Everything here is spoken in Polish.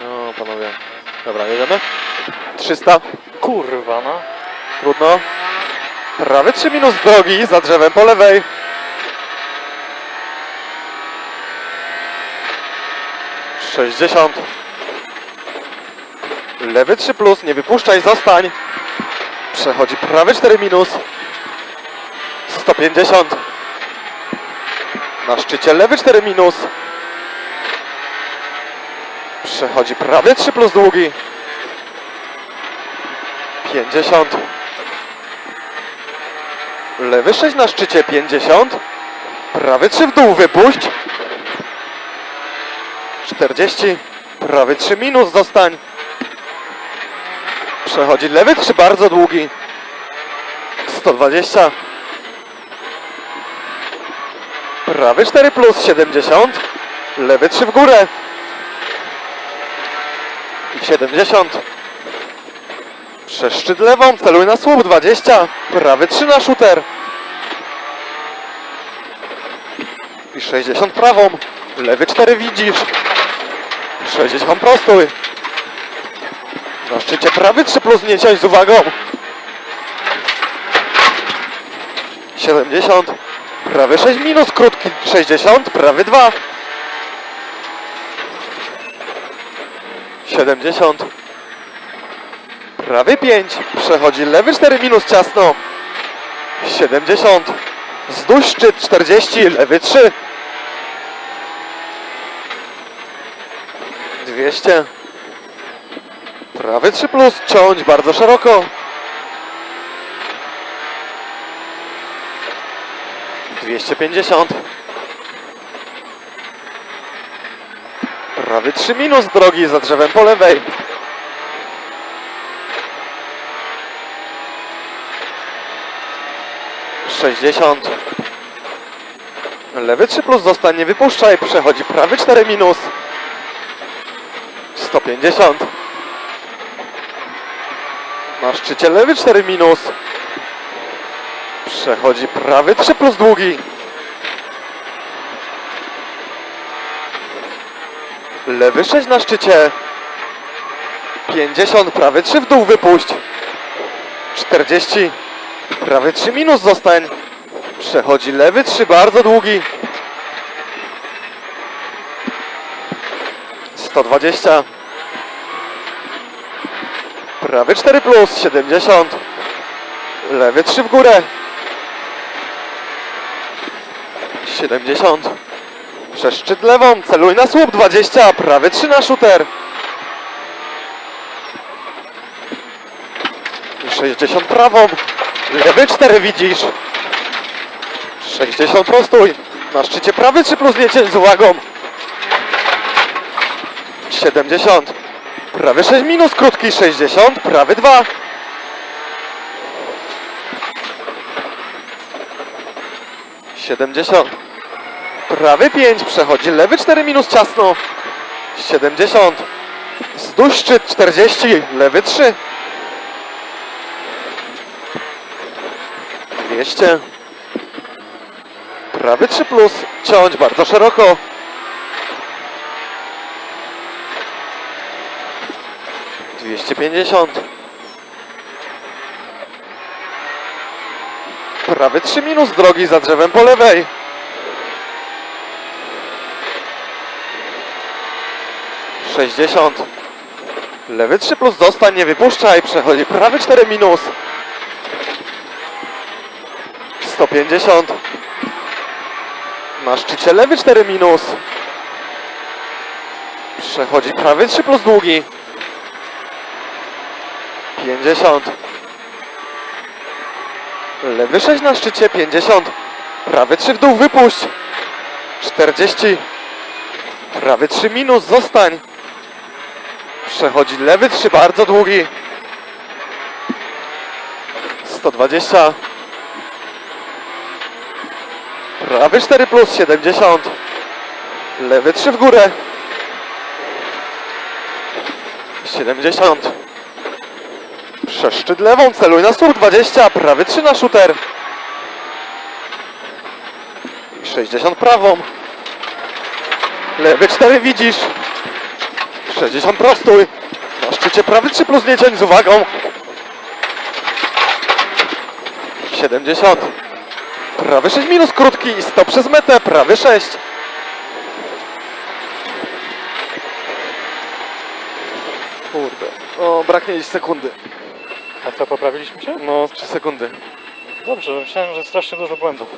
No, panowie. Dobra, jedziemy? 300. Kurwa, no. Trudno. Prawy 3 minus drogi, za drzewem po lewej. Sześćdziesiąt. Lewy 3 plus, nie wypuszczaj, zostań. Przechodzi prawy 4 minus. 150. Na szczycie lewy 4 minus. Przechodzi prawy 3 plus długi. 50. Lewy 6 na szczycie 50. Prawy 3 w dół wypuść. 40. Prawy 3 minus zostań. Przechodzi lewy 3 bardzo długi. 120. Prawy 4 plus 70. Lewy 3 w górę. I 70. Przez szczyt lewą, celuj na słup 20. Prawy 3 na shooter. I 60 prawą. Lewy 4 widzisz. 60 prostuj. Na szczycie prawy 3 plus nie ciąć z uwagą. 70. Prawy 6 minus, krótki 60. Prawy 2. 70. Prawy 5. Przechodzi lewy 4 minus ciasno. 70. Zduś szczyt 40. Lewy 3. 200. Prawy 3 plus. Ciąć bardzo szeroko. 250. Prawy 3 minus drogi za drzewem po lewej. Sześćdziesiąt. Lewy 3 plus zostań, nie wypuszczaj. Przechodzi prawy 4 minus. 150. Na szczycie lewy 4 minus. Przechodzi prawy 3 plus długi. Lewy 6 na szczycie. 50, prawy 3 w dół wypuść. 40. Prawy 3 minus zostań. Przechodzi lewy 3 bardzo długi. 120. Prawy 4 plus 70. Lewy 3 w górę. 70. Przez szczyt lewą, celuj na słup 20, prawy 3 na shooter. I 60 prawą, lewy 4 widzisz. 60 prostuj. Na szczycie prawy 3 plus nie cięć z uwagą. 70. Prawy 6 minus, krótki 60, prawy 2. 70. Prawy 5 przechodzi, lewy 4 minus ciasno. 70. Zduś szczyt 40, lewy 3. 200. Prawy 3 plus, ciąć bardzo szeroko. 250. Prawy 3 minus drogi za drzewem po lewej. Sześćdziesiąt. Lewy 3 plus zostań, nie wypuszczaj. Przechodzi prawy 4 minus. 150. Na szczycie lewy 4 minus. Przechodzi prawy 3 plus długi. 50. Lewy 6 na szczycie, 50. Prawy 3 w dół, wypuść. 40. Prawy 3 minus, zostań. Przechodzi lewy 3, bardzo długi. 120. Prawy 4 plus, 70. Lewy 3 w górę. 70. Przez szczyt lewą, celuj na stół 20, prawy 3 na shooter. I 60 prawą. Lewy 4 widzisz. 60 prostój. Na szczycie prawy 3 plus nie z uwagą. 70. Prawy 6 minus krótki i 100 przez metę, prawy 6. Kurde. O, braknie gdzieś sekundy. A co, poprawiliśmy się? No, 3 sekundy. Dobrze, myślałem, że strasznie dużo błędów.